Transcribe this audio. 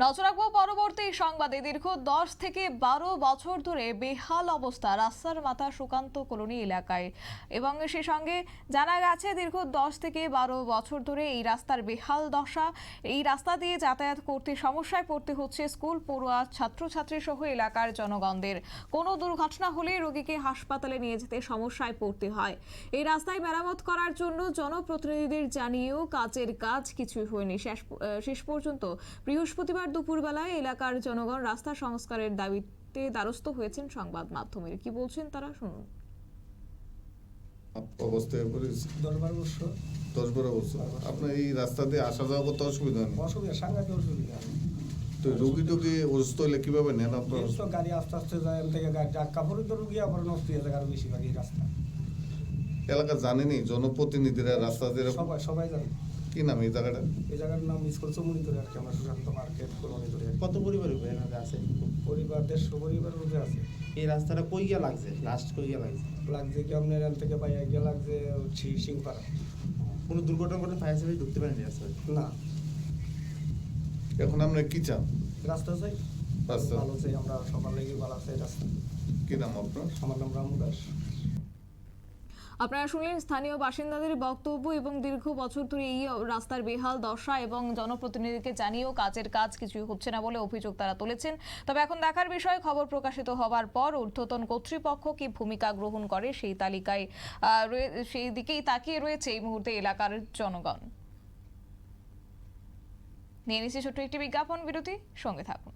নজর রাখব পরবর্তী সংবাদে। দীর্ঘ দশ থেকে বারো বছর ধরে বেহাল অবস্থা রাস্তার মাথা সুকান্ত কলোনি এলাকায়। এবং সে সঙ্গে জানা গেছে, দীর্ঘ দশ থেকে বারো বছর ধরে এই রাস্তার বেহাল দশা, এই রাস্তা দিয়ে যাতায়াত করতে সমস্যায় পড়তে হচ্ছে স্কুল, পড়ুয়া, ছাত্রছাত্রী সহ এলাকার জনগণদের। কোনো দুর্ঘটনা হলে রোগীকে হাসপাতালে নিয়ে যেতে সমস্যায় পড়তে হয়। এই রাস্তায় মেরামত করার জন্য জনপ্রতিনিধিদের জানিয়েও কাজের কাজ কিছুই হয়নি। শেষ শেষ পর্যন্ত বৃহস্পতিবার দুপুরবেলায় এলাকার জনগণ রাস্তা সংস্কারের দাবিতে দ্বারস্থ হয়েছেন সংবাদ মাধ্যমের। কি বলছেন তারা শুনুন। অবস্থায় পড়েছে দশ বারো বছর। দশ বারো বছর। আপনার এই রাস্তা দিয়ে আসা যাওয়া করতে অসুবিধা নেই অসুবিধা সাংঘাতিক অসুবিধা। তো রুগী টুগী অসুস্থ হলে কীভাবে নেন আপনার? গাড়ি আস্তে আস্তে যায় এখান থেকে তো রুগী আবার নষ্ট হয়ে যায় আরও বেশিরভাগ এই রাস্তা। এলাকা জানেনি? জনপ্রতিনিধিরা রাস্তা দিয়ে সবাই সবাই জানে। কি নাম এই জায়গাটা? এই জায়গার নাম মিস করছে আর কি আমরা সুশান্ত মার্কেট মনিটরে কত পরিবার এখানে আছে? পরিবার দেড়শো পরিবার রুগী আছে। এই রাস্তাটা কই গিয়া লাগছে? লাস্ট কই গিয়া লাগছে? লাগছে কি আপনার এখান থেকে বাইরে গিয়ে লাগছে সিংপাড়া। কোনো দুর্ঘটনা ঘটে ফায়ার সার্ভিস ঢুকতে পারেনি রাস্তায়? না। এখন আমরা কি চান? রাস্তা চাই? রাস্তা। ভালো চাই আমরা সবার লেগে ভালো চাই রাস্তা। কি নাম আপনার? আমার নাম রামু দাস। আপনারা শুনলেন স্থানীয় বাসিন্দাদের বক্তব্য এবং দীর্ঘ বছর ধরে এই রাস্তার বেহাল দশা এবং জনপ্রতিনিধিকে জানিয়েও কাজের কাজ কিছুই হচ্ছে না বলে অভিযোগ তারা তুলেছেন। তবে এখন দেখার বিষয়, খবর প্রকাশিত হওয়ার পর ঊর্ধ্বতন কর্তৃপক্ষ কি ভূমিকা গ্রহণ করে সেই তালিকায় সেই দিকেই তাকিয়ে রয়েছে এই মুহূর্তে এলাকার জনগণ। নিয়ে নিচ্ছি ছোট্ট একটি বিজ্ঞাপন, বিরতি, সঙ্গে থাকুন।